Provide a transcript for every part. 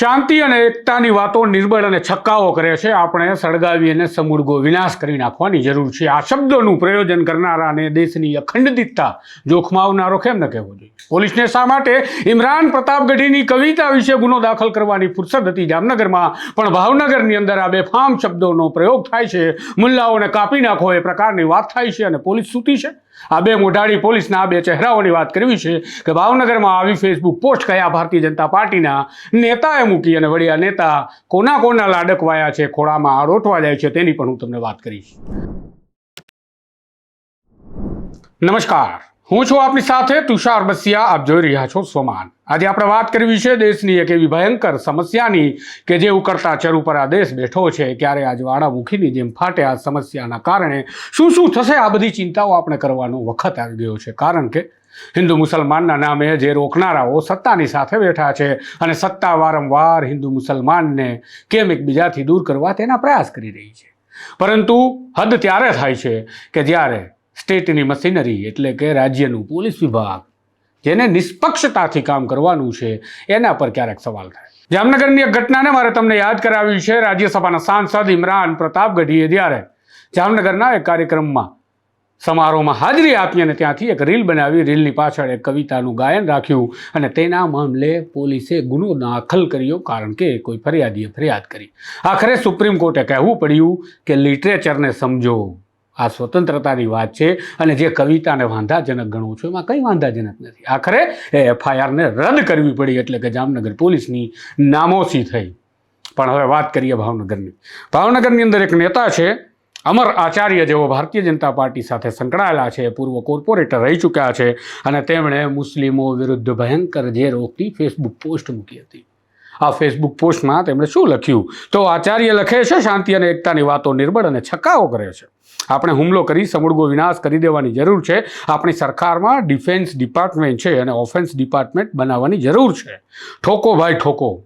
શાંતિ અને એકતાની વાતો નિર્બળ અને છક્કાઓ કરે છે. આપણે સળગાવી અને સમૂળગો વિનાશ કરી નાખવાની જરૂર છે. આ શબ્દોનું પ્રયોજન કરનારાને દેશની અખંડિતતા જોખમાવનારો કેમ ન કહેવો જોઈએ? પોલીસને શા માટે ઇમરાન પ્રતાપગઢીની કવિતા વિશે ગુનો દાખલ કરવાની ફુરસદ હતી? જામનગરમાં પણ ભાવનગરની અંદર આ બેફામ શબ્દોનો પ્રયોગ થાય છે. મુલ્લાઓને કાપી નાખો એ પ્રકારની વાત થાય છે અને પોલીસ સૂતી છે. આ બે મોઢાડી પોલીસના બે ચહેરાઓની વાત કરવી છે કે ભાવનગરમાં આવી ફેસબુક પોસ્ટ કયા ભારતીય જનતા પાર્ટીના નેતાએ મૂકી અને વળી આ નેતા કોના કોના લાડકવાયા છે, ખોળામાં આરોટવા જાય છે તેની પણ હું તમને વાત કરીશ. નમસ્કાર. હું છું આપની સાથે તુષાર બસિયા. આપ જોઈ રહ્યા છો સોમાન આજે આપણે વાત કરવી છે દેશની એક એવી ભયંકર સમસ્યાની કે જે ઉકળતા ચર આ દેશ બેઠો છે. ક્યારે આ જ્વાળામુખીની જેમ ફાટે આ સમસ્યાના કારણે શું શું થશે? આ બધી ચિંતાઓ આપણે કરવાનો વખત આવી ગયો છે. કારણ કે હિન્દુ મુસલમાનના નામે જે રોકનારાઓ સત્તાની સાથે બેઠા છે અને સત્તા વારંવાર હિન્દુ મુસલમાનને કેમ એકબીજાથી દૂર કરવા તેના પ્રયાસ કરી રહી છે. પરંતુ હદ ત્યારે થાય છે કે જ્યારે સ્ટેટની મશીનરી એટલે કે રાજ્યનું પોલીસ વિભાગ, જેને નિષ્પક્ષતાથી કામ કરવાનું છે, એના પર ક્યારેક સવાલ થાય. જામનગરની એક ઘટનાને મારે તમને યાદ કરાવી છે. રાજ્યસભાના સાંસદ ઇમરાન પ્રતાપ ગઢીએ જ્યારે જામનગરના એક કાર્યક્રમમાં સમારોહમાં હાજરી આપી અને ત્યાંથી એક રીલ બનાવી. રીલની પાછળ એક કવિતાનું ગાયન રાખ્યું અને તેના મામલે પોલીસે ગુનો દાખલ કર્યો કારણ કે કોઈ ફરિયાદીએ ફરિયાદ કરી. આખરે સુપ્રીમ કોર્ટે કહેવું પડ્યું કે લિટરેચરને સમજો. આ સ્વતંત્રતાની વાત છે અને જે કવિતાને વાંધાજનક ગણવું છું, એમાં કંઈ વાંધાજનક નથી. આખરે એ એફઆઈઆરને રદ કરવી પડી એટલે કે જામનગર પોલીસની નામોસી થઈ. પણ હવે વાત કરીએ ભાવનગરની. ભાવનગરની અંદર એક નેતા છે, અમર આચાર્ય જેઓ ભારતીય જનતા પાર્ટી સાથે સંકળાયેલા છે, પૂર્વ કોર્પોરેટર રહી ચૂક્યા છે અને તેમણે મુસ્લિમો વિરુદ્ધ ભયંકર જે રોકતી ફેસબુક પોસ્ટ મૂકી હતી. આ ફેસબુક પોસ્ટમાં તેમણે શું લખ્યું? તો આચાર્ય લખે છે, શાંતિ અને એકતાની વાતો નિર્બળ અને છક્કાઓ કરે છે. આપણે હુમલો કરી સમૂળગો વિનાશ કરી દેવાની જરૂર છે. આપણી સરકારમાં ડિફેન્સ ડિપાર્ટમેન્ટ છે અને ઓફેન્સ ડિપાર્ટમેન્ટ બનાવવાની જરૂર છે. ઠોકો ભાઈ, ઠોકો.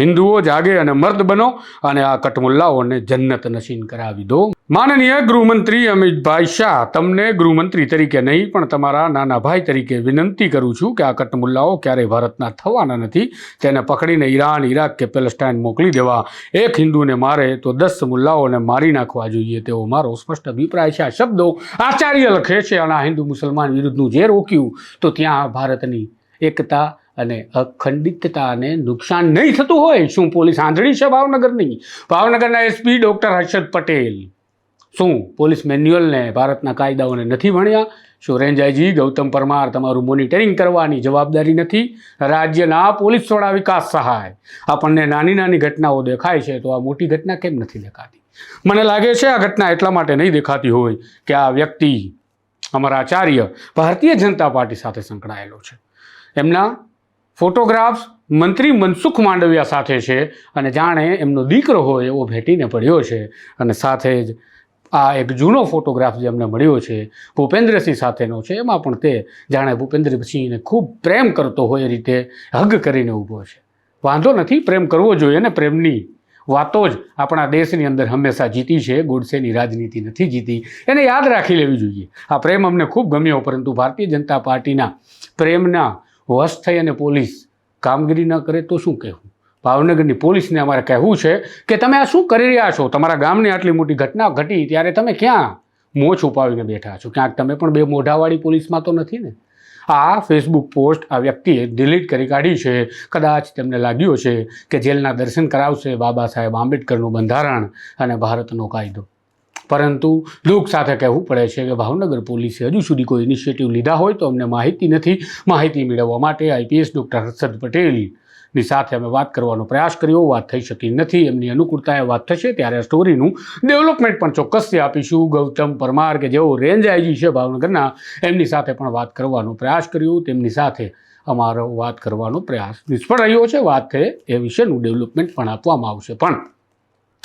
હિન્દુઓ જાગે અને મર્દ બનો અને આ કટમુલ્લાઓને જન્નત નસીન કરાવી દો. માનનીય ગૃહમંત્રી અમિતભાઈ શાહ, તમને ગૃહમંત્રી તરીકે નહીં, પણ તમારા નાના ભાઈ તરીકે વિનંતી કરું છું કે આ કટમુલ્લાઓ ક્યારેય ભારતના થવાના નથી. તેને પકડીને ઈરાન, ઈરાક કે પેલેસ્ટાઇન મોકલી દેવા. એક હિન્દુને મારે તો દસ મુલ્લાઓને મારી નાખવા જોઈએ, તેવો મારો સ્પષ્ટ અભિપ્રાય છે. આ શબ્દો આચાર્ય લખે છે અને આ હિન્દુ મુસલમાન વિરુદ્ધનું જે રોક્યું તો ત્યાં ભારતની એકતા અને અખંડિતતાને નુકસાન નહીં થતું હોય, શું પોલીસ આંધળી છે ભાવનગરની? ભાવનગરના એસપી ડૉક્ટર હર્ષદ પટેલ. શું પોલીસ મેન્યુઅલને ભારતના કાયદાઓને નથી ભણ્યા? શું રેન્જ ગૌતમ પરમાર તમારું મોનિટરિંગ કરવાની જવાબદારી નથી? રાજ્યના પોલીસ વડા વિકાસ સહાય. આપણને નાની નાની ઘટનાઓ દેખાય છે, તો આ મોટી ઘટના કેમ નથી દેખાતી? મને લાગે છે આ ઘટના એટલા માટે નહીં દેખાતી હોય કે આ વ્યક્તિ, અમારા આચાર્ય, ભારતીય જનતા પાર્ટી સાથે સંકળાયેલો છે. એમના ફોટોગ્રાફ્સ મંત્રી મનસુખ માંડવિયા સાથે છે અને જાણે એમનો દીકરો હોય એવો ભેટીને પડ્યો છે. અને સાથે જ આ એક જૂનો ફોટોગ્રાફ જે અમને મળ્યો છે, ભૂપેન્દ્રસિંહ સાથેનો છે, એમાં પણ તે જાણે ભૂપેન્દ્રસિંહને ખૂબ પ્રેમ કરતો હોય એ રીતે હગ કરીને ઊભો છે. વાંધો નથી, પ્રેમ કરવો જોઈએ ને પ્રેમની વાતો જ આપણા દેશની અંદર હંમેશા જીતી છે, ગોડસેની રાજનીતિ નથી જીતી. એને યાદ રાખી લેવી જોઈએ. આ પ્રેમ અમને ખૂબ ગમ્યો, પરંતુ ભારતીય જનતા પાર્ટીના પ્રેમના વશ થઈ અને પોલીસ કામગીરી ન કરે તો શું કહેવું? ભાવનગરની પોલીસને અમારે કહેવું છે કે તમે આ શું કરી રહ્યા છો? તમારા ગામની આટલી મોટી ઘટના ઘટી ત્યારે તમે ક્યાં મોં છુપાવીને બેઠા છો? ક્યાંક તમે પણ બે મોઢાવાળી પોલીસમાં તો નથી ને? આ ફેસબુક પોસ્ટ આ વ્યક્તિએ ડિલીટ કરી કાઢી છે. કદાચ તેમને લાગ્યું છે કે જેલના દર્શન કરાવશે બાબા સાહેબ આંબેડકરનું બંધારણ અને ભારતનો કાયદો. પરંતુ દુઃખ સાથે કહેવું પડે છે કે ભાવનગર પોલીસે હજુ સુધી કોઈ ઇનિશિયેટિવ લીધા હોય તો અમને માહિતી નથી. માહિતી મેળવવા માટે આઈપીએસ ડૉક્ટર હર્ષદ પટેલની સાથે અમે વાત કરવાનો પ્રયાસ કર્યો. વાત થઈ શકી નથી. એમની અનુકૂળતાએ વાત થશે ત્યારે સ્ટોરીનું ડેવલપમેન્ટ પણ ચોક્કસથી આપીશું. ગૌતમ પરમાર કે જેઓ રેન્જ આઈજી છે ભાવનગરના, એમની સાથે પણ વાત કરવાનો પ્રયાસ કર્યો. તેમની સાથે અમારો વાત કરવાનો પ્રયાસ નિષ્ફળ રહ્યો છે. વાત થઈ એ વિશેનું ડેવલપમેન્ટ પણ આપવામાં આવશે પણ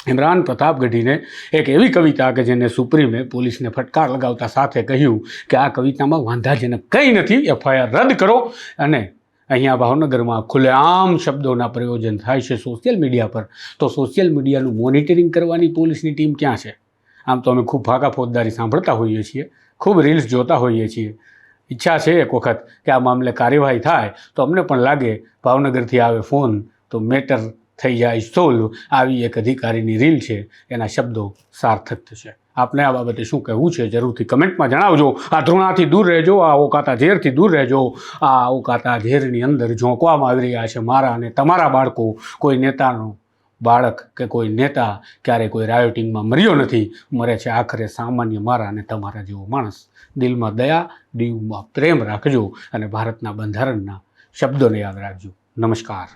ઇમરાન પ્રતાપ ગઢીને એક એવી કવિતા કે જેને સુપ્રીમે પોલીસને ફટકાર લગાવતા સાથે કહ્યું કે આ કવિતામાં વાંધાજનક કંઈ નથી, એફઆઈઆર રદ કરો અને અહીંયા ભાવનગરમાં ખુલ્લેઆમ શબ્દોના પ્રયોજન થાય છે સોશિયલ મીડિયા પર. તો સોશિયલ મીડિયાનું મોનિટરિંગ કરવાની પોલીસની ટીમ ક્યાં છે? આમ તો અમે ખૂબ ભાગા ફોજદારી સાંભળતા હોઈએ છીએ, ખૂબ રીલ્સ જોતા હોઈએ છીએ. ઈચ્છા છે એક વખત કે આ મામલે કાર્યવાહી થાય તો અમને પણ લાગે ભાવનગરથી આવે ફોન, તો મેટર થઈ જાય સોલ્વ આવી એક અધિકારીની રીલ છે, એના શબ્દો સાર્થક થશે. આપને આ બાબતે શું કહેવું છે જરૂરથી કમેન્ટમાં જણાવજો. આ ધૃણાથી દૂર રહેજો, આ ઓકાતા ઝેરથી દૂર રહેજો. આ ઓકાતા ઝેરની અંદર ઝોંકવામાં આવી રહ્યા છે મારા અને તમારા બાળકો. કોઈ નેતાનું બાળક કે કોઈ નેતા ક્યારેય કોઈ રાયોટિંગમાં મર્યો નથી. મરે છે આખરે સામાન્ય મારા અને તમારા જેવો માણસ. દિલમાં દયા, દીવમાં પ્રેમ રાખજો અને ભારતના બંધારણના શબ્દોને યાદ રાખજો. નમસ્કાર.